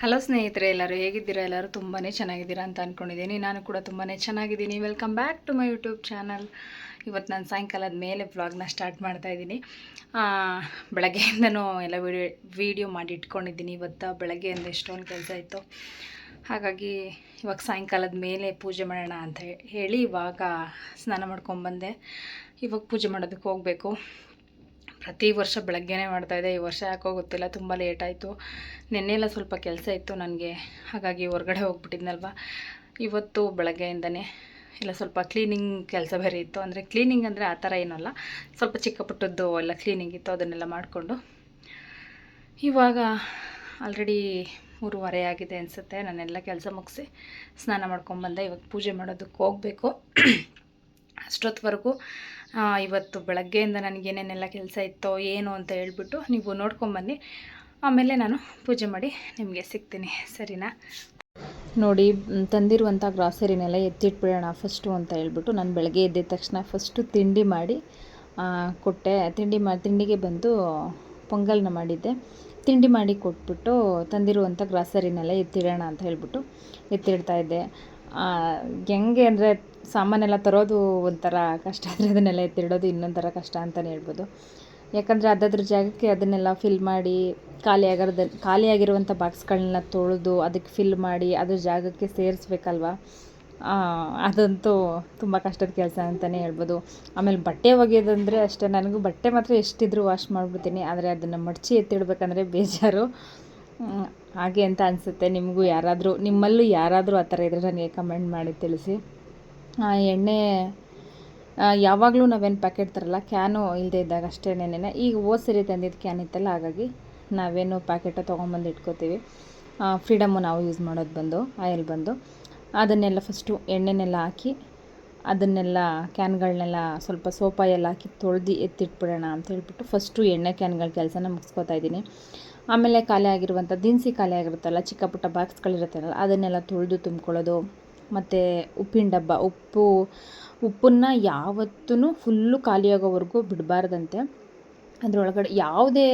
Hello ಸ್ನೇಹಿತರೆ, ಎಲ್ಲರೂ ಹೇಗಿದ್ದೀರಾ? ಎಲ್ಲರೂ ತುಂಬಾ ಚೆನ್ನಾಗಿದ್ದೀರಾ ಅಂತ ಅಂದ್ಕೊಂಡಿದ್ದೀನಿ ನಾನು ಕೂಡ ತುಂಬಾ ಚೆನ್ನಾಗಿದ್ದೀನಿ. Welcome back to my YouTube channel ಇವತ್ತು ನಾನು ಸಾಯಂಕಾಲದ ಮೇಲೆ ವ್ಲಾಗ್ನ ಸ್ಟಾರ್ಟ್ ಮಾಡ್ತಾ ಇದ್ದೀನಿ. ಬೆಳಗ್ಗೆಯಿಂದನೂ ಎಲ್ಲ ವಿಡಿಯೋ ವೀಡಿಯೋ ಮಾಡಿ ಇಟ್ಕೊಂಡಿದ್ದೀನಿ. ಇವತ್ತು ಬೆಳಗ್ಗೆಯಿಂದ ಎಷ್ಟೊಂದು ಕೆಲಸ ಇತ್ತು. ಹಾಗಾಗಿ ಇವಾಗ ಸಾಯಂಕಾಲದ ಮೇಲೆ ಪೂಜೆ ಮಾಡೋಣ ಅಂತ ಹೇಳಿ ಇವಾಗ ಸ್ನಾನ ಮಾಡ್ಕೊಂಬಂದೆ ಇವಾಗ ಪೂಜೆ ಮಾಡೋದಕ್ಕೆ ಹೋಗಬೇಕು. ಪ್ರತಿ ವರ್ಷ ಬೆಳಗ್ಗೆನೇ ಮಾಡ್ತಾಯಿದ್ದೆ ಈ ವರ್ಷ ಯಾಕೋ ಗೊತ್ತಿಲ್ಲ, ತುಂಬ ಲೇಟ್ ಆಯಿತು. ನಿನ್ನೆಲ್ಲ ಸ್ವಲ್ಪ ಕೆಲಸ ಇತ್ತು ನನಗೆ. ಹಾಗಾಗಿ ಹೊರಗಡೆ ಹೋಗ್ಬಿಟ್ಟಿದ್ನಲ್ವ. ಇವತ್ತು ಬೆಳಗ್ಗೆಯಿಂದನೇ ಇಲ್ಲ ಸ್ವಲ್ಪ ಕ್ಲೀನಿಂಗ್ ಕೆಲಸ ಬೇರೆ ಇತ್ತು. ಅಂದರೆ ಕ್ಲೀನಿಂಗ್ ಅಂದರೆ ಆ ಥರ ಏನಲ್ಲ. ಸ್ವಲ್ಪ ಚಿಕ್ಕ ಪುಟ್ಟದ್ದು ಎಲ್ಲ ಕ್ಲೀನಿಂಗ್ ಇತ್ತು, ಅದನ್ನೆಲ್ಲ ಮಾಡಿಕೊಂಡು. ಇವಾಗ ಆಲ್ರೆಡಿ ಮೂರುವರೆ ಆಗಿದೆ ಅನಿಸುತ್ತೆ. ನಾನೆಲ್ಲ ಕೆಲಸ ಮುಗಿಸಿ ಸ್ನಾನ ಮಾಡ್ಕೊಂಬಂದೆ ಇವಾಗ ಪೂಜೆ ಮಾಡೋದಕ್ಕೆ ಹೋಗಬೇಕು. ಅಷ್ಟೊತ್ತವರೆಗೂ ಇವತ್ತು ಬೆಳಗ್ಗೆಯಿಂದ ನನಗೇನೇನೆಲ್ಲ ಕೆಲಸ ಇತ್ತೋ ಏನು ಅಂತ ಹೇಳ್ಬಿಟ್ಟು ನೀವು ನೋಡ್ಕೊಂಬನ್ನಿ ಆಮೇಲೆ ನಾನು ಪೂಜೆ ಮಾಡಿ ನಿಮಗೆ ಸಿಗ್ತೀನಿ. ಸರಿನಾ? ನೋಡಿ ತಂದಿರುವಂಥ ಗ್ರಾಸರಿನೆಲ್ಲ ಎತ್ತಿಟ್ಬಿಡೋಣ ಫಸ್ಟು ಅಂತ ಹೇಳ್ಬಿಟ್ಟು ನಾನು ಬೆಳಗ್ಗೆ ಎದ್ದಿದ ತಕ್ಷಣ ಫಸ್ಟು ತಿಂಡಿ ಮಾಡಿ ಕೊಟ್ಟೆ. ತಿಂಡಿ ಮಾಡಿ ತಿಂಡಿಗೆ ಬಂದು ಪೊಂಗಲ್ನ ಮಾಡಿದ್ದೆ. ತಿಂಡಿ ಮಾಡಿ ಕೊಟ್ಬಿಟ್ಟು ತಂದಿರುವಂಥ ಗ್ರಾಸರಿನೆಲ್ಲ ಎತ್ತಿಡೋಣ ಅಂತ ಹೇಳ್ಬಿಟ್ಟು ಎತ್ತಿಡ್ತಾ ಇದ್ದೆ. ಆ, ಹೆಂಗೆ ಅಂದರೆ ಸಾಮಾನೆಲ್ಲ ತರೋದು ಒಂಥರ ಕಷ್ಟ. ಆದರೆ ಅದನ್ನೆಲ್ಲ ಎತ್ತಿಡೋದು ಇನ್ನೊಂಥರ ಕಷ್ಟ ಅಂತಲೇ ಹೇಳ್ಬೋದು. ಯಾಕಂದರೆ ಅದ್ರ ಜಾಗಕ್ಕೆ ಅದನ್ನೆಲ್ಲ ಫಿಲ್ ಮಾಡಿ, ಖಾಲಿ ಆಗಿರೋದ ಖಾಲಿಯಾಗಿರುವಂಥ ಬಾಕ್ಸ್ಗಳನ್ನ ತೊಳೆದು ಅದಕ್ಕೆ ಫಿಲ್ ಮಾಡಿ ಅದ್ರ ಜಾಗಕ್ಕೆ ಸೇರಿಸ್ಬೇಕಲ್ವ? ಅದಂತೂ ತುಂಬ ಕಷ್ಟದ ಕೆಲಸ ಅಂತಲೇ ಹೇಳ್ಬೋದು. ಆಮೇಲೆ ಬಟ್ಟೆ ಒಗೆಯೋದಂದರೆ ಅಷ್ಟೇ, ನನಗೂ ಬಟ್ಟೆ ಮಾತ್ರ ಎಷ್ಟಿದ್ರೂ ವಾಶ್ ಮಾಡಿಬಿಡ್ತೀನಿ. ಆದರೆ ಅದನ್ನು ಮಡಚಿ ಎತ್ತಿಡ್ಬೇಕಂದ್ರೆ ಬೇಜಾರು. ಹಾಗೆ ಅಂತ ಅನಿಸುತ್ತೆ. ನಿಮಗೂ ಯಾರಾದರೂ, ನಿಮ್ಮಲ್ಲೂ ಯಾರಾದರೂ ಆ ಥರ ಇದ್ದರೆ ನನಗೆ ಕಮೆಂಟ್ ಮಾಡಿ ತಿಳಿಸಿ. ಎಣ್ಣೆ ಯಾವಾಗಲೂ ನಾವೇನು ಪ್ಯಾಕೆಟ್ ತರಲ್ಲ ಕ್ಯಾನು ಇಲ್ಲದೆ ಇದ್ದಾಗ ಅಷ್ಟೇ ಎಣ್ಣೆನ ಈಗ ಹೋದ ಸರಿ ತಂದಿದ್ದು ಕ್ಯಾನ್ ಇತ್ತಲ್ಲ, ಹಾಗಾಗಿ ನಾವೇನು ಪ್ಯಾಕೆಟ ತೊಗೊಂಬಂದು ಇಟ್ಕೋತೀವಿ. ಫ್ರೀಡಮ್ಮು ನಾವು ಯೂಸ್ ಮಾಡೋದು ಬಂದು ಆಯಿಲ್ ಬಂದು. ಅದನ್ನೆಲ್ಲ ಫಸ್ಟು ಎಣ್ಣೆನೆಲ್ಲ ಹಾಕಿ, ಅದನ್ನೆಲ್ಲ ಕ್ಯಾನ್ಗಳನ್ನೆಲ್ಲ ಸ್ವಲ್ಪ ಸೋಪ ಎಲ್ಲ ಹಾಕಿ ತೊಳ್ದು ಎತ್ತಿಟ್ಬಿಡೋಣ ಅಂತ ಹೇಳ್ಬಿಟ್ಟು ಫಸ್ಟು ಎಣ್ಣೆ ಕ್ಯಾನ್ಗಳ ಕೆಲಸನ ಮುಗಿಸ್ಕೋತಾ ಇದ್ದೀನಿ. ಆಮೇಲೆ ಖಾಲಿ ಆಗಿರುವಂಥ ದಿನಸಿ ಖಾಲಿ ಆಗಿರುತ್ತಲ್ಲ, ಚಿಕ್ಕ ಪುಟ್ಟ ಬಾಕ್ಸ್ಗಳಿರುತ್ತಲ್ಲ ಅದನ್ನೆಲ್ಲ ತೊಳೆದು ತುಂಬ್ಕೊಳ್ಳೋದು. ಮತ್ತು ಉಪ್ಪಿನ ಡಬ್ಬ. ಉಪ್ಪು, ಉಪ್ಪನ್ನು ಯಾವತ್ತೂ ಫುಲ್ಲು ಖಾಲಿಯಾಗೋವರೆಗೂ ಬಿಡಬಾರ್ದಂತೆ. ಅದರೊಳಗಡೆ ಯಾವುದೇ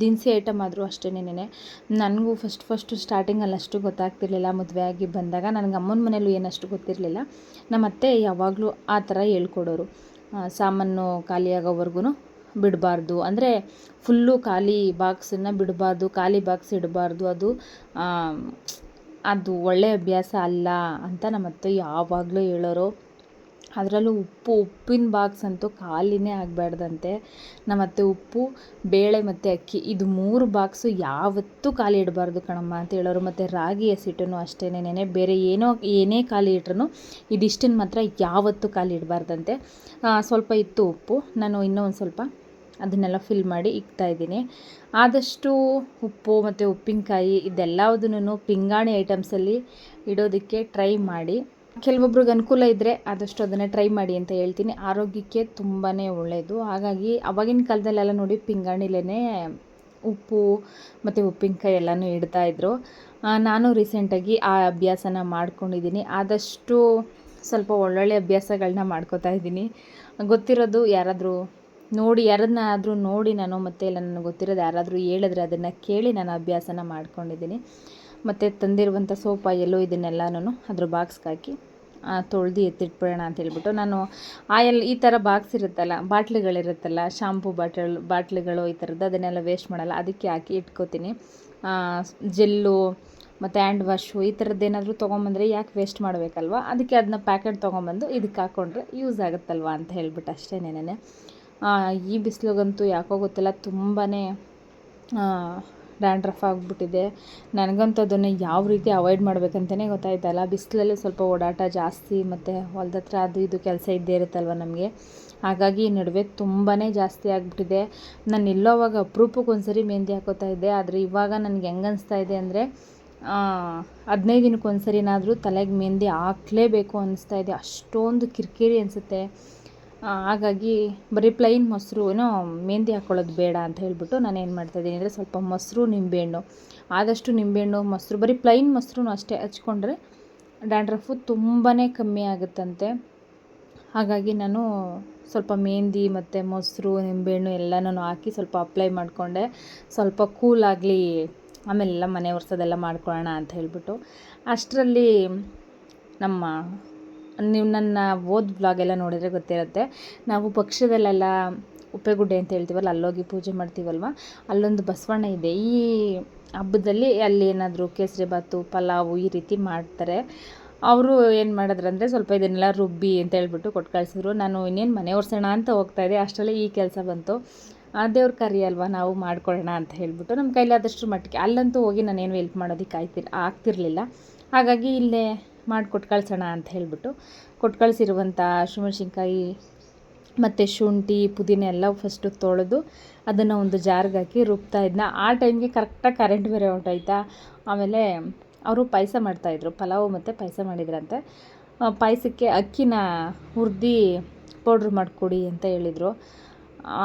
ದಿನಸಿ ಐಟಮ್ ಆದರೂ ಅಷ್ಟೇನೇನೆ ನನಗೂ ಫಸ್ಟ್ ಫಸ್ಟು ಸ್ಟಾರ್ಟಿಂಗಲ್ಲಿ ಅಷ್ಟು ಗೊತ್ತಾಗ್ತಿರ್ಲಿಲ್ಲ. ಮದುವೆ ಆಗಿ ಬಂದಾಗ ನನಗೆ ಅಮ್ಮನ ಮನೇಲೂ ಏನಷ್ಟು ಗೊತ್ತಿರಲಿಲ್ಲ. ನಮ್ಮ ಅತ್ತೆ ಯಾವಾಗಲೂ ಆ ಥರ ಹೇಳ್ಕೊಡೋರು. ಸಾಮಾನು ಖಾಲಿಯಾಗೋವರೆಗೂ ಬಿಡಬಾರ್ದು. ಅಂದರೆ ಫುಲ್ಲು ಖಾಲಿ ಬಾಕ್ಸನ್ನು ಬಿಡಬಾರ್ದು, ಖಾಲಿ ಬಾಕ್ಸ್ ಇಡಬಾರ್ದು. ಅದು ಅದು ಒಳ್ಳೆಯ ಅಭ್ಯಾಸ ಅಲ್ಲ ಅಂತ ನಮ್ಮ ಅತ್ತೆ ಯಾವಾಗಲೂ ಹೇಳೋರು. ಅದರಲ್ಲೂ ಉಪ್ಪು, ಉಪ್ಪಿನ ಬಾಕ್ಸ್ ಅಂತೂ ಖಾಲಿನೇ ಆಗಬಾರ್ದಂತೆ. ನಮ್ಮ ಅತ್ತೆ ಉಪ್ಪು, ಬೇಳೆ ಮತ್ತು ಅಕ್ಕಿ, ಇದು ಮೂರು ಬಾಕ್ಸು ಯಾವತ್ತೂ ಖಾಲಿ ಇಡಬಾರ್ದು ಕಣಮ್ಮ ಅಂತ ಹೇಳೋರು. ಮತ್ತು ರಾಗಿ ಹಸಿಟ್ಟನ್ನು ಅಷ್ಟೇನೇನೆ ಬೇರೆ ಏನೋ, ಏನೇ ಖಾಲಿ ಇಟ್ರೂ ಇದಿಷ್ಟನ್ನು ಮಾತ್ರ ಯಾವತ್ತೂ ಖಾಲಿ ಇಡಬಾರ್ದಂತೆ. ಸ್ವಲ್ಪ ಇತ್ತು ಉಪ್ಪು. ನಾನು ಇನ್ನೂ ಒಂದು ಸ್ವಲ್ಪ ಅದನ್ನೆಲ್ಲ ಫಿಲ್ ಮಾಡಿ ಇಕ್ತಾ ಇದ್ದೀನಿ. ಆದಷ್ಟು ಉಪ್ಪು ಮತ್ತು ಉಪ್ಪಿನಕಾಯಿ ಇದೆಲ್ಲದನ್ನು ಪಿಂಗಾಣಿ ಐಟಮ್ಸಲ್ಲಿ ಇಡೋದಕ್ಕೆ ಟ್ರೈ ಮಾಡಿ. ಕೆಲವೊಬ್ರಿಗೆ ಅನುಕೂಲ ಇದ್ದರೆ ಆದಷ್ಟು ಅದನ್ನು ಟ್ರೈ ಮಾಡಿ ಅಂತ ಹೇಳ್ತೀನಿ. ಆರೋಗ್ಯಕ್ಕೆ ತುಂಬಾ ಒಳ್ಳೆಯದು ಹಾಗಾಗಿ ಅವಾಗಿನ ಕಾಲದಲ್ಲೆಲ್ಲ ನೋಡಿ ಪಿಂಗಾಣಿಲೇ ಉಪ್ಪು ಮತ್ತು ಉಪ್ಪಿನಕಾಯಿ ಎಲ್ಲನೂ ಇಡ್ತಾ ಇದ್ರು. ಆ, ನಾನು ರೀಸೆಂಟಾಗಿ ಆ ಅಭ್ಯಾಸನ ಮಾಡ್ಕೊಂಡಿದ್ದೀನಿ. ಆದಷ್ಟು ಸ್ವಲ್ಪ ಒಳ್ಳೊಳ್ಳೆ ಅಭ್ಯಾಸಗಳನ್ನ ಮಾಡ್ಕೋತಾ ಇದ್ದೀನಿ. ಗೊತ್ತಿರೋದು ಯಾರಾದರೂ ನೋಡಿ, ಯಾರನ್ನಾದರೂ ನೋಡಿ ನಾನು ಮತ್ತೆ ಇಲ್ಲ, ನನಗೆ ಗೊತ್ತಿರೋದು ಯಾರಾದರೂ ಹೇಳಿದ್ರೆ ಅದನ್ನು ಕೇಳಿ ನಾನು ಅಭ್ಯಾಸನ ಮಾಡ್ಕೊಂಡಿದ್ದೀನಿ. ಮತ್ತು ತಂದಿರುವಂಥ ಸೋಪ್ ಎಲ್ಲೋ ಇದನ್ನೆಲ್ಲನೂ ಅದ್ರ ಬಾಕ್ಸ್ಗೆ ಹಾಕಿ ತೊಳೆದು ಎತ್ತಿಟ್ಬಿಡೋಣ ಅಂತ ಹೇಳ್ಬಿಟ್ಟು ನಾನು ಆಯಲ್ ಈ ಥರ ಬಾಕ್ಸ್ ಇರುತ್ತಲ್ಲ, ಬಾಟ್ಲಿಗಳಿರುತ್ತಲ್ಲ, ಶಾಂಪೂ ಬಾಟಲ್, ಬಾಟ್ಲಿಗಳು ಈ ಥರದ್ದು ಅದನ್ನೆಲ್ಲ ವೇಸ್ಟ್ ಮಾಡಲ್ಲ, ಅದಕ್ಕೆ ಹಾಕಿ ಇಟ್ಕೋತೀನಿ. ಜೆಲ್ಲು ಮತ್ತು ಹ್ಯಾಂಡ್ ವಾಶು ಈ ಥರದ್ದು ಏನಾದರೂ ತೊಗೊಂಬಂದರೆ ಯಾಕೆ ವೇಸ್ಟ್ ಮಾಡಬೇಕಲ್ವ? ಅದಕ್ಕೆ ಅದನ್ನ ಪ್ಯಾಕೆಟ್ ತೊಗೊಂಬಂದು ಇದಕ್ಕೆ ಹಾಕ್ಕೊಂಡ್ರೆ ಯೂಸ್ ಆಗುತ್ತಲ್ವ ಅಂತ ಹೇಳ್ಬಿಟ್ಟು ಅಷ್ಟೇ ನೆನೆ. ಈ ಬಿಸಿಲಿಗಂತೂ ಯಾಕೋ ಗೊತ್ತಿಲ್ಲ ತುಂಬಾ ಡ್ಯಾಂಡ್ರಫ್ ಆಗಿಬಿಟ್ಟಿದೆ. ನನಗಂತೂ ಅದನ್ನು ಯಾವ ರೀತಿ ಅವಾಯ್ಡ್ ಮಾಡಬೇಕಂತಲೇ ಗೊತ್ತಾಯ್ತಲ್ಲ ಬಿಸಿಲಲ್ಲಿ ಸ್ವಲ್ಪ ಓಡಾಟ ಜಾಸ್ತಿ ಮತ್ತು ಹೊಲ್ದ ಹತ್ರ ಅದು ಇದು ಕೆಲಸ ಇದ್ದೇ ಇರುತ್ತಲ್ವ ನಮಗೆ. ಹಾಗಾಗಿ ಈ ನಡುವೆ ತುಂಬಾ ಜಾಸ್ತಿ ಆಗಿಬಿಟ್ಟಿದೆ. ನಾನು ಎಲ್ಲೋವಾಗ ಅಪರೂಪಕ್ಕೆ ಒಂದ್ಸರಿ ಮೆಹಂದಿ ಹಾಕೋತಾ ಇದ್ದೆ, ಆದರೆ ಇವಾಗ ನನಗೆ ಹೆಂಗೆ ಅನಿಸ್ತಾ ಇದೆ ಅಂದರೆ ಹದಿನೈದು ದಿನಕ್ಕೆ ಒಂದು ಸರಿನಾದರೂ ತಲೆಗೆ ಮೆಹಂದಿ ಹಾಕಲೇಬೇಕು ಅನ್ನಿಸ್ತಾ ಇದೆ. ಅಷ್ಟೊಂದು ಕಿರಿಕಿರಿ ಅನಿಸುತ್ತೆ. ಹಾಗಾಗಿ ಬರೀ ಪ್ಲೈನ್ ಮೊಸರು, ಏನೋ ಮೆಹಂದಿ ಹಾಕ್ಕೊಳ್ಳೋದು ಬೇಡ ಅಂತ ಹೇಳ್ಬಿಟ್ಟು ನಾನು ಏನು ಮಾಡ್ತಾಯಿದ್ದೀನಿ ಅಂದರೆ ಸ್ವಲ್ಪ ಮೊಸರು, ನಿಂಬೆಹಣ್ಣು. ಆದಷ್ಟು ನಿಂಬೆಹಣ್ಣು, ಮೊಸರು, ಬರೀ ಪ್ಲೈನ್ ಮೊಸರು ಅಷ್ಟೇ ಹಚ್ಕೊಂಡ್ರೆ ಡ್ಯಾಂಡ್ರಫು ತುಂಬಾ ಕಮ್ಮಿ ಆಗುತ್ತಂತೆ. ಹಾಗಾಗಿ ನಾನು ಸ್ವಲ್ಪ ಮೆಹಂದಿ ಮತ್ತು ಮೊಸರು, ನಿಂಬೆಹಣ್ಣು ಎಲ್ಲನೂ ಹಾಕಿ ಸ್ವಲ್ಪ ಅಪ್ಲೈ ಮಾಡಿಕೊಂಡೆ. ಸ್ವಲ್ಪ ಕೂಲ್ ಆಗಲಿ, ಆಮೇಲೆಲ್ಲ ಮನೆ ಒರೆಸೋದೆಲ್ಲ ಮಾಡ್ಕೊಳ್ಳೋಣ ಅಂತ ಹೇಳ್ಬಿಟ್ಟು. ಅಷ್ಟರಲ್ಲಿ ನಮ್ಮ ನೀವು ನನ್ನ ಓದ್ ಬ್ಲಾಗೆಲ್ಲ ನೋಡಿದರೆ ಗೊತ್ತಿರುತ್ತೆ. ನಾವು ಪಕ್ಷದಲ್ಲೆಲ್ಲ ಉಪ್ಪೆಗುಡ್ಡೆ ಅಂತ ಹೇಳ್ತೀವಲ್ಲ, ಅಲ್ಲೋಗಿ ಪೂಜೆ ಮಾಡ್ತೀವಲ್ವ? ಅಲ್ಲೊಂದು ಬಸವಣ್ಣ ಇದೆ. ಈ ಹಬ್ಬದಲ್ಲಿ ಅಲ್ಲಿ ಏನಾದರೂ ಕೇಸರಿ ಬಾತು, ಪಲಾವು ಈ ರೀತಿ ಮಾಡ್ತಾರೆ. ಅವರು ಏನು ಮಾಡಿದ್ರಂದರೆ ಸ್ವಲ್ಪ ಇದನ್ನೆಲ್ಲ ರುಬ್ಬಿ ಅಂತ ಹೇಳ್ಬಿಟ್ಟು ಕೊಟ್ಟು ಕಳಿಸಿದ್ರು. ನಾನು ಇನ್ನೇನು ಮನೆ ಒರ್ಸೋಣ ಅಂತ ಹೋಗ್ತಾಯಿದ್ದೆ ಅಷ್ಟರಲ್ಲಿ ಈ ಕೆಲಸ ಬಂತು. ಆ ದೇವ್ರ ಕರಿ ಅಲ್ವಾ ನಾವು ಮಾಡ್ಕೊಳ್ಳೋಣ ಅಂತ ಹೇಳ್ಬಿಟ್ಟು ನಮ್ಮ ಕೈಲಾದಷ್ಟು ಮಟ್ಟಿಗೆ. ಅಲ್ಲಂತೂ ಹೋಗಿ ನಾನೇನು ಹೆಲ್ಪ್ ಮಾಡೋದಕ್ಕೆ ಆಯ್ತಿ ಆಗ್ತಿರಲಿಲ್ಲ. ಹಾಗಾಗಿ ಇಲ್ಲೇ ಮಾಡಿಕೊಟ್ಟು ಕಳ್ಸೋಣ ಅಂತ ಹೇಳಿಬಿಟ್ಟು ಕೊಟ್ಟು ಕಳಿಸಿರುವಂಥ ಹಸಿಮೆಣ್ಸಿನ್ಕಾಯಿ ಮತ್ತು ಶುಂಠಿ, ಪುದೀನ ಎಲ್ಲ ಫಸ್ಟು ತೊಳೆದು ಅದನ್ನು ಒಂದು ಜಾರ್ಗೆ ಹಾಕಿ ರುಬ್ತಾ ಇದ್ನ. ಆ ಟೈಮ್ಗೆ ಕರೆಕ್ಟಾಗಿ ಕರೆಂಟ್ ಬೇರೆ ಹೊರ್ಟೋಯ್ತಾ. ಆಮೇಲೆ ಅವರು ಪಾಯಸ ಮಾಡ್ತಾಯಿದ್ರು ಪಲಾವು ಮತ್ತು ಪಾಯಸ ಮಾಡಿದ್ರಂತೆ. ಪಾಯಸಕ್ಕೆ ಅಕ್ಕಿನ ಹುರ್ದು ಪೌಡ್ರ್ ಮಾಡಿಕೊಡಿ ಅಂತ ಹೇಳಿದರು.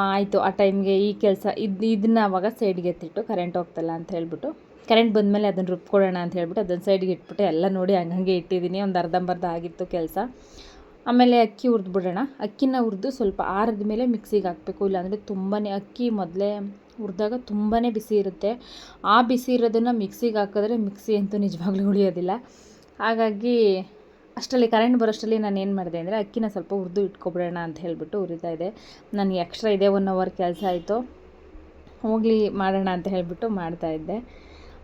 ಆಯಿತು. ಆ ಟೈಮ್ಗೆ ಈ ಕೆಲಸ ಇದು ಇದನ್ನ ಅವಾಗ ಸೈಡ್ಗೆ ಎತ್ತಿಟ್ಟು ಕರೆಂಟ್ ಹೋಗ್ತಲ್ಲ ಅಂತ ಹೇಳ್ಬಿಟ್ಟು ಕರೆಂಟ್ ಬಂದಮೇಲೆ ಅದನ್ನು ರುಬ್ಕೊಡೋಣ ಅಂತ ಹೇಳ್ಬಿಟ್ಟು ಅದನ್ನು ಸೈಡ್ಗೆ ಇಟ್ಬಿಟ್ಟು ಎಲ್ಲ ನೋಡಿ ಹಂಗಂಗೆ ಇಟ್ಟಿದ್ದೀನಿ. ಒಂದು ಅರ್ಧಂಬರ್ಧ ಆಗಿತ್ತು ಕೆಲಸ. ಆಮೇಲೆ ಅಕ್ಕಿ ಹುರಿದ್ಬಿಡೋಣ. ಅಕ್ಕಿನ ಹುರಿದು ಸ್ವಲ್ಪ ಆರದ ಮೇಲೆ ಮಿಕ್ಸಿಗೆ ಹಾಕಬೇಕು. ಇಲ್ಲಾಂದರೆ ತುಂಬಾ ಅಕ್ಕಿ ಮೊದಲೇ ಹುರಿದಾಗ ತುಂಬಾ ಬಿಸಿ ಇರುತ್ತೆ. ಆ ಬಿಸಿ ಇರೋದನ್ನು ಮಿಕ್ಸಿಗೆ ಹಾಕಿದ್ರೆ ಮಿಕ್ಸಿ ಅಂತೂ ನಿಜವಾಗ್ಲೂ ಉಳಿಯೋದಿಲ್ಲ. ಹಾಗಾಗಿ ಅಷ್ಟರಲ್ಲಿ ಕರೆಂಟ್ ಬರೋಷ್ಟರಲ್ಲಿ ನಾನು ಏನು ಮಾಡಿದೆ ಅಂದರೆ ಅಕ್ಕಿನ ಸ್ವಲ್ಪ ಹುರಿದು ಇಟ್ಕೊಬಿಡೋಣ ಅಂತ ಹೇಳಿಬಿಟ್ಟು ಹುರಿತಾ ಇದೆ ನನಗೆ ಎಕ್ಸ್ಟ್ರಾ ಇದೆ ಒನ್ ಅವರ್ ಕೆಲಸ ಆಯಿತು. ಹೋಗಲಿ ಮಾಡೋಣ ಅಂತ ಹೇಳಿಬಿಟ್ಟು ಮಾಡ್ತಾಯಿದ್ದೆ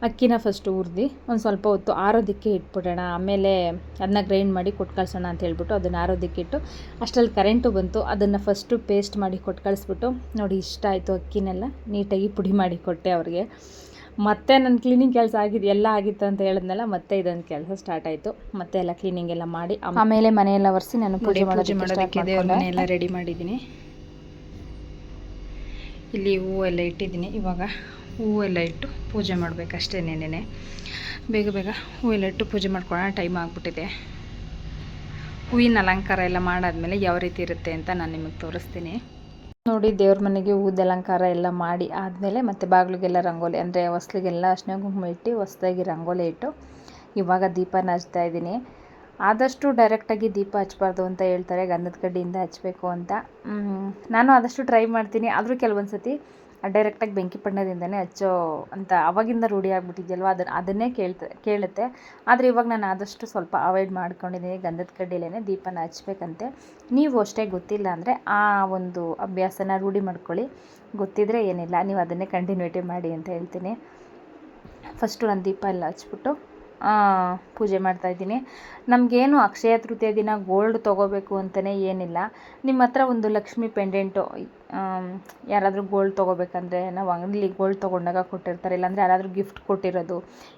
ಅಕ್ಕಿನ ಫಸ್ಟು ಹುರ್ದು ಒಂದು ಸ್ವಲ್ಪ ಹೊತ್ತು ಆರೋದಕ್ಕೆ ಇಟ್ಬಿಡೋಣ. ಆಮೇಲೆ ಅದನ್ನ ಗ್ರೈಂಡ್ ಮಾಡಿ ಕೊಟ್ಟು ಕಳ್ಸೋಣ ಅಂತ ಹೇಳ್ಬಿಟ್ಟು ಅದನ್ನು ಆರೋದಕ್ಕೆ ಇಟ್ಟು ಅಷ್ಟರಲ್ಲಿ ಕರೆಂಟು ಬಂತು ಅದನ್ನು ಫಸ್ಟು ಪೇಸ್ಟ್ ಮಾಡಿ ಕೊಟ್ಟು ಕಳಿಸ್ಬಿಟ್ಟು ನೋಡಿ ಇಷ್ಟ ಆಯಿತು ಅಕ್ಕಿನೆಲ್ಲ ನೀಟಾಗಿ ಪುಡಿ ಮಾಡಿ ಕೊಟ್ಟೆ ಅವ್ರಿಗೆ. ಮತ್ತೆ ನನ್ನ ಕ್ಲೀನಿಂಗ್ ಕೆಲಸ ಆಗಿದೆ ಎಲ್ಲ ಆಗಿತ್ತು ಅಂತ ಹೇಳಿದ್ನಲ್ಲ ಮತ್ತೆ ಇದೊಂದು ಕೆಲಸ ಸ್ಟಾರ್ಟ್ ಆಯಿತು. ಮತ್ತೆ ಎಲ್ಲ ಕ್ಲೀನಿಂಗ್ ಎಲ್ಲ ಮಾಡಿ ಆಮೇಲೆ ಮನೆಯೆಲ್ಲ ಒರೆಸಿ ನಾನು ಪುಡಿ ಮಾಡೋದಕ್ಕೆ ಮನೆಯೆಲ್ಲ ರೆಡಿ ಮಾಡಿದ್ದೀನಿ. ಇಲ್ಲಿ ಹೂವು ಎಲ್ಲ ಇಟ್ಟಿದ್ದೀನಿ ಇವಾಗ. ಹೂವೆಲ್ಲ ಇಟ್ಟು ಪೂಜೆ ಮಾಡಬೇಕಷ್ಟೇ ನೆನೆ ಬೇಗ ಬೇಗ ಹೂವೆಲ್ಲ ಇಟ್ಟು ಪೂಜೆ ಮಾಡ್ಕೊಳ್ಳೋಣ ಟೈಮ್ ಆಗಿಬಿಟ್ಟಿದೆ. ಹೂವಿನ ಅಲಂಕಾರ ಎಲ್ಲ ಮಾಡಾದಮೇಲೆ ಯಾವ ರೀತಿ ಇರುತ್ತೆ ಅಂತ ನಾನು ನಿಮಗೆ ತೋರಿಸ್ತೀನಿ. ನೋಡಿ, ದೇವ್ರ ಮನೆಗೆ ಹೂದ ಅಲಂಕಾರ ಎಲ್ಲ ಮಾಡಿ ಆದಮೇಲೆ ಮತ್ತು ಬಾಗಿಲಿಗೆಲ್ಲ ರಂಗೋಲಿ, ಅಂದರೆ ಹೊಸ್ಲಿಗೆಲ್ಲ ಅರ್ಶಿನ ಕುಂಕುಮ ಇಟ್ಟು ಹೊಸ್ದಾಗಿ ರಂಗೋಲಿ ಇಟ್ಟು ಇವಾಗ ದೀಪನ ಹಚ್ತಾ ಇದ್ದೀನಿ. ಆದಷ್ಟು ಡೈರೆಕ್ಟಾಗಿ ದೀಪ ಹಚ್ಬಾರ್ದು ಅಂತ ಹೇಳ್ತಾರೆ, ಗಂಧದ ಕಡ್ಡಿಯಿಂದ ಹಚ್ಚಬೇಕು ಅಂತ. ನಾನು ಆದಷ್ಟು ಟ್ರೈ ಮಾಡ್ತೀನಿ. ಆದರೂ ಕೆಲವೊಂದು ಸತಿ ಡೈರೆಕ್ಟಾಗಿ ಬೆಂಕಿ ಪಣ್ಣದಿಂದನೇ ಹಚ್ಚೋ ಅಂತ ಅವಾಗಿಂದ ರೂಢಿ ಆಗಿಬಿಟ್ಟಿದ್ಯಲ್ವ? ಅದನ್ನು ಅದನ್ನೇ ಕೇಳ್ತ, ಕೇಳುತ್ತೆ. ಆದರೆ ಇವಾಗ ನಾನು ಆದಷ್ಟು ಸ್ವಲ್ಪ ಅವಾಯ್ಡ್ ಮಾಡ್ಕೊಂಡಿದ್ದೀನಿ ಗಂಧದ ಕಡ್ಡಿಲೇ ದೀಪನ ಹಚ್ಬೇಕಂತೆ. ನೀವು ಅಷ್ಟೇ ಗೊತ್ತಿಲ್ಲ ಅಂದರೆ ಆ ಒಂದು ಅಭ್ಯಾಸನ ರೂಢಿ ಮಾಡ್ಕೊಳ್ಳಿ. ಗೊತ್ತಿದ್ದರೆ ಏನಿಲ್ಲ. ನೀವು ಅದನ್ನೇ ಕಂಟಿನ್ಯೂಟಿ ಮಾಡಿ ಅಂತ ಹೇಳ್ತೀನಿ. ಫಸ್ಟು ನಾನು ದೀಪ ಎಲ್ಲ ಹಚ್ಬಿಟ್ಟು ಪೂಜೆ ಮಾಡ್ತಾಯಿದ್ದೀನಿ ನಮಗೇನು ಅಕ್ಷಯ ತೃತೀಯ ದಿನ ಗೋಲ್ಡ್ ತೊಗೋಬೇಕು ಅಂತಲೇ ಏನಿಲ್ಲ. ನಿಮ್ಮ ಹತ್ರ ಒಂದು ಲಕ್ಷ್ಮಿ ಪೆಂಡೆಂಟು ಯಾರಾದರೂ ಗೋಲ್ಡ್ ತೊಗೋಬೇಕಂದ್ರೆ, ನಾವು ಅಂಗಡಿಲಿ ಗೋಲ್ಡ್ ತೊಗೊಂಡಾಗ ಕೊಟ್ಟಿರ್ತಾರೆ, ಇಲ್ಲಾಂದರೆ ಯಾರಾದರೂ ಗಿಫ್ಟ್ ಕೊಟ್ಟಿರೋದು,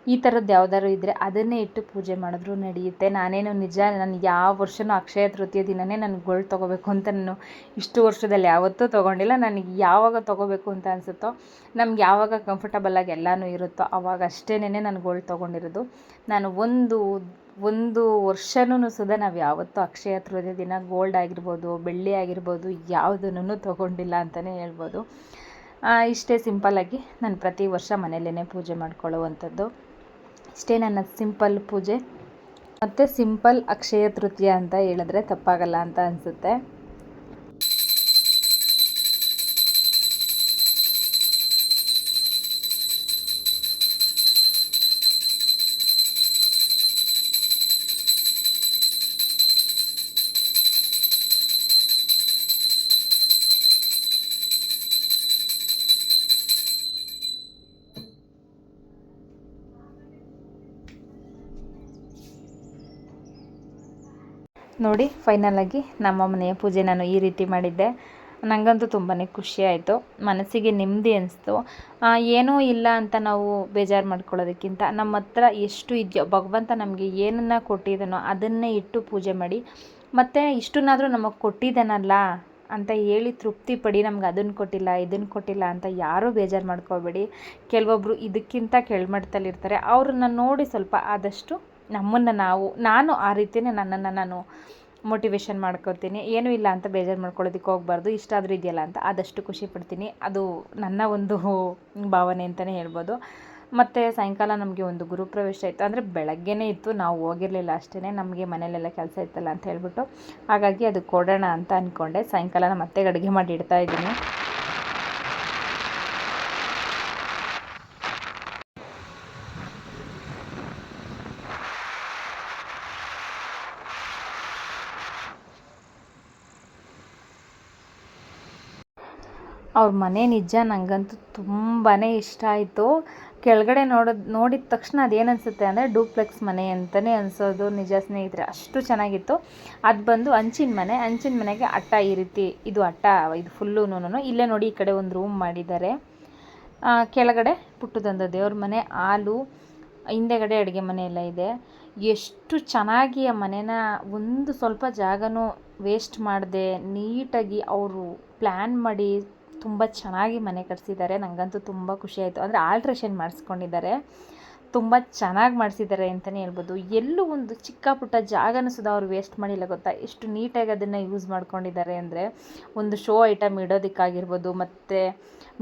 ಈ ಥರದ್ದು ಯಾವ್ದಾದ್ರು ಇದ್ದರೆ ಅದನ್ನೇ ಇಟ್ಟು ಪೂಜೆ ಮಾಡಿದ್ರು ನಡೆಯುತ್ತೆ. ನಾನೇನು ನಿಜ, ನಾನು ಯಾವ ವರ್ಷವೂ ಅಕ್ಷಯ ತೃತೀಯ ದಿನವೇ ನಾನು ಗೋಲ್ಡ್ ತೊಗೋಬೇಕು ಅಂತ ನಾನು ಇಷ್ಟು ವರ್ಷದಲ್ಲಿ ಯಾವತ್ತೂ ತೊಗೊಂಡಿಲ್ಲ. ನನಗೆ ಯಾವಾಗ ತೊಗೋಬೇಕು ಅಂತ ಅನಿಸುತ್ತೋ, ನಮ್ಗೆ ಯಾವಾಗ ಕಂಫರ್ಟಬಲ್ ಆಗಿ ಎಲ್ಲನೂ ಇರುತ್ತೋ, ಅವಾಗ ಅಷ್ಟೇನೆ ನಾನು ಗೋಲ್ಡ್ ತೊಗೊಂಡಿರೋದು. ನಾನು ಒಂದು ಒಂದು ವರ್ಷನೂ ಸುದ ನಾವು ಯಾವತ್ತೂ ಅಕ್ಷಯ ತೃತೀಯ ದಿನ ಗೋಲ್ಡ್ ಆಗಿರ್ಬೋದು, ಬೆಳ್ಳಿ ಆಗಿರ್ಬೋದು ಯಾವುದನ್ನು ತೊಗೊಂಡಿಲ್ಲ ಅಂತಲೇ ಹೇಳ್ಬೋದು. ಇಷ್ಟೇ ಸಿಂಪಲ್ಲಾಗಿ ನಾನು ಪ್ರತಿ ವರ್ಷ ಮನೆಯಲ್ಲೇ ಪೂಜೆ ಮಾಡ್ಕೊಳ್ಳುವಂಥದ್ದು. ಇಷ್ಟೇ ನನ್ನ ಸಿಂಪಲ್ ಪೂಜೆ. ಮತ್ತು ಸಿಂಪಲ್ ಅಕ್ಷಯ ತೃತೀಯ ಅಂತ ಹೇಳಿದ್ರೆ ತಪ್ಪಾಗಲ್ಲ ಅಂತ ಅನಿಸುತ್ತೆ. ನೋಡಿ ಫೈನಲಾಗಿ ನಮ್ಮ ಮನೆಯ ಪೂಜೆ ನಾನು ಈ ರೀತಿ ಮಾಡಿದ್ದೆ. ನನಗಂತೂ ತುಂಬಾ ಖುಷಿ ಆಯಿತು. ಮನಸ್ಸಿಗೆ ನೆಮ್ಮದಿ ಅನಿಸ್ತು. ಏನೂ ಇಲ್ಲ ಅಂತ ನಾವು ಬೇಜಾರು ಮಾಡ್ಕೊಳ್ಳೋದಕ್ಕಿಂತ ನಮ್ಮ ಹತ್ರ ಎಷ್ಟು ಇದೆಯೋ, ಭಗವಂತ ನಮಗೆ ಏನನ್ನು ಕೊಟ್ಟಿದ್ದಾನೋ ಅದನ್ನೇ ಇಟ್ಟು ಪೂಜೆ ಮಾಡಿ. ಮತ್ತು ಇಷ್ಟನ್ನಾದರೂ ನಮಗೆ ಕೊಟ್ಟಿದ್ದಾನಲ್ಲ ಅಂತ ಹೇಳಿ ತೃಪ್ತಿ ಪಡಿ ನಮ್ಗೆ ಅದನ್ನು ಕೊಟ್ಟಿಲ್ಲ ಇದನ್ನು ಕೊಟ್ಟಿಲ್ಲ ಅಂತ ಯಾರೂ ಬೇಜಾರು ಮಾಡ್ಕೋಬೇಡಿ. ಕೆಲವೊಬ್ಬರು ಇದಕ್ಕಿಂತ ಕೆಳಮಟ್ಟದಲ್ಲಿರ್ತಾರೆ. ಅವ್ರನ್ನ ನೋಡಿ ಸ್ವಲ್ಪ ಆದಷ್ಟು ನಮ್ಮನ್ನು ನಾವು, ನಾನು ಆ ರೀತಿಯೇ ನನ್ನನ್ನು ನಾನು ಮೋಟಿವೇಶನ್ ಮಾಡ್ಕೊತೀನಿ ಏನೂ ಇಲ್ಲ ಅಂತ ಬೇಜಾರು ಮಾಡ್ಕೊಳ್ಳೋದಕ್ಕೆ ಹೋಗ್ಬಾರ್ದು. ಇಷ್ಟ ಆದರೂ ಇದೆಯಲ್ಲ ಅಂತ ಆದಷ್ಟು ಖುಷಿ ಪಡ್ತೀನಿ. ಅದು ನನ್ನ ಒಂದು ಭಾವನೆ ಅಂತಲೇ ಹೇಳ್ಬೋದು. ಮತ್ತು ಸಾಯಂಕಾಲ ನಮಗೆ ಒಂದು ಗುರುಪ್ರವೇಶ ಇತ್ತು. ಅಂದರೆ ಬೆಳಗ್ಗೆನೇ ಇತ್ತು. ನಾವು ಹೋಗಿರಲಿಲ್ಲ ಅಷ್ಟೇ ನಮಗೆ ಮನೇಲೆಲ್ಲ ಕೆಲಸ ಇತ್ತಲ್ಲ ಅಂತ ಹೇಳ್ಬಿಟ್ಟು. ಹಾಗಾಗಿ ಅದು ಕೊಡೋಣ ಅಂತ ಅಂದ್ಕೊಂಡೆ ಸಾಯಂಕಾಲ ನಮ್ಮ ಅತ್ತೆಗೆ ಅಡುಗೆ ಮಾಡಿ ಇಡ್ತಾ ಅವ್ರ ಮನೆ ನಿಜ ನನಗಂತೂ ತುಂಬಾ ಇಷ್ಟ ಆಯಿತು. ಕೆಳಗಡೆ ನೋಡೋದು, ನೋಡಿದ ತಕ್ಷಣ ಅದೇನು ಅನಿಸುತ್ತೆ ಅಂದರೆ ಡೂಪ್ಲೆಕ್ಸ್ ಮನೆ ಅಂತಲೇ ಅನಿಸೋದು ನಿಜ ಸ್ನೇಹಿತರೆ. ಅಷ್ಟು ಚೆನ್ನಾಗಿತ್ತು. ಅದು ಬಂದು ಹಂಚಿನ ಮನೆ. ಹಂಚಿನ ಮನೆಗೆ ಅಟ್ಟ ಈ ರೀತಿ, ಇದು ಅಟ್ಟ, ಇದು ಫುಲ್ಲುನು ಇಲ್ಲೇ ನೋಡಿ ಈ ಕಡೆ ಒಂದು ರೂಮ್ ಮಾಡಿದ್ದಾರೆ. ಕೆಳಗಡೆ ಪುಟ್ಟದೊಂದು ದೇವ್ರ ಮನೆ, ಹಾಲು, ಹಿಂದೆಗಡೆ ಅಡುಗೆ ಮನೆ ಎಲ್ಲ ಇದೆ. ಎಷ್ಟು ಚೆನ್ನಾಗಿ ಆ ಮನೇನ ಒಂದು ಸ್ವಲ್ಪ ಜಾಗನೂ ವೇಸ್ಟ್ ಮಾಡದೆ, ನೀಟಾಗಿ ಅವರು ಪ್ಲ್ಯಾನ್ ಮಾಡಿ ತುಂಬ ಚೆನ್ನಾಗಿ ಮನೆ ಕಟ್ಸಿದ್ದಾರೆ. ನನಗಂತೂ ತುಂಬ ಖುಷಿ ಆಯಿತು. ಅಂದರೆ ಆಲ್ಟ್ರೇಷನ್ ಮಾಡಿಸ್ಕೊಂಡಿದ್ದಾರೆ. ತುಂಬ ಚೆನ್ನಾಗಿ ಮಾಡಿಸಿದ್ದಾರೆ ಅಂತಲೇ ಹೇಳ್ಬೋದು. ಎಲ್ಲೂ ಒಂದು ಚಿಕ್ಕ ಪುಟ್ಟ ಜಾಗನೂ ಸುಧಾ ಅವ್ರು ವೇಸ್ಟ್ ಮಾಡಿಲ್ಲ ಗೊತ್ತಾ? ಎಷ್ಟು ನೀಟಾಗಿ ಅದನ್ನು ಯೂಸ್ ಮಾಡ್ಕೊಂಡಿದ್ದಾರೆ ಅಂದರೆ ಒಂದು ಶೋ ಐಟಮ್ ಇಡೋದಕ್ಕಾಗಿರ್ಬೋದು, ಮತ್ತು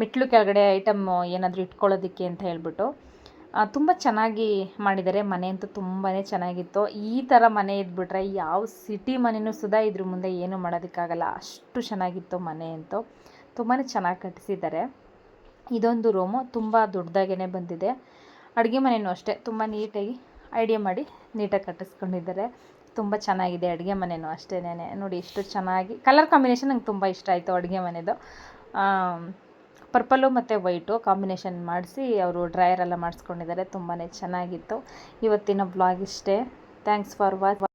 ಮೆಟ್ಲು ಕೆಳಗಡೆ ಐಟಮ್ ಏನಾದರೂ ಇಟ್ಕೊಳ್ಳೋದಕ್ಕೆ ಅಂತ ಹೇಳ್ಬಿಟ್ಟು ತುಂಬ ಚೆನ್ನಾಗಿ ಮಾಡಿದ್ದಾರೆ. ಮನೆ ಅಂತೂ ತುಂಬಾ ಚೆನ್ನಾಗಿತ್ತು. ಈ ಥರ ಮನೆ ಇದ್ಬಿಟ್ರೆ ಯಾವ ಸಿಟಿ ಮನೆಯೂ ಸುಧಾ ಇದ್ರ ಮುಂದೆ ಏನೂ ಮಾಡೋದಕ್ಕಾಗಲ್ಲ. ಅಷ್ಟು ಚೆನ್ನಾಗಿತ್ತು ಮನೆ ಅಂತೂ. ತುಂಬಾ ಚೆನ್ನಾಗಿ ಕಟ್ಟಿಸಿದ್ದಾರೆ. ಇದೊಂದು ರೂಮು ತುಂಬ ದೊಡ್ಡದಾಗೇ ಬಂದಿದೆ. ಅಡುಗೆ ಮನೆಯೂ ಅಷ್ಟೇ, ತುಂಬ ನೀಟಾಗಿ ಐಡಿಯಾ ಮಾಡಿ ನೀಟಾಗಿ ಕಟ್ಟಿಸ್ಕೊಂಡಿದ್ದಾರೆ. ತುಂಬ ಚೆನ್ನಾಗಿದೆ ಅಡುಗೆ ಮನೆಯೂ ಅಷ್ಟೇನೆ ನೋಡಿ ಎಷ್ಟು ಚೆನ್ನಾಗಿ ಕಲರ್ ಕಾಂಬಿನೇಷನ್ ನಂಗೆ ತುಂಬ ಇಷ್ಟ ಆಯಿತು ಅಡುಗೆ ಮನೆದು. ಪರ್ಪಲ್ಲು ಮತ್ತು ವೈಟು ಕಾಂಬಿನೇಷನ್ ಮಾಡಿಸಿ ಅವರು ಡ್ರೈಯರ್ ಎಲ್ಲ ಮಾಡಿಸ್ಕೊಂಡಿದ್ದಾರೆ. ತುಂಬಾ ಚೆನ್ನಾಗಿತ್ತು. ಇವತ್ತಿನ ಬ್ಲಾಗ್ ಇಷ್ಟೇ. Thanks for watch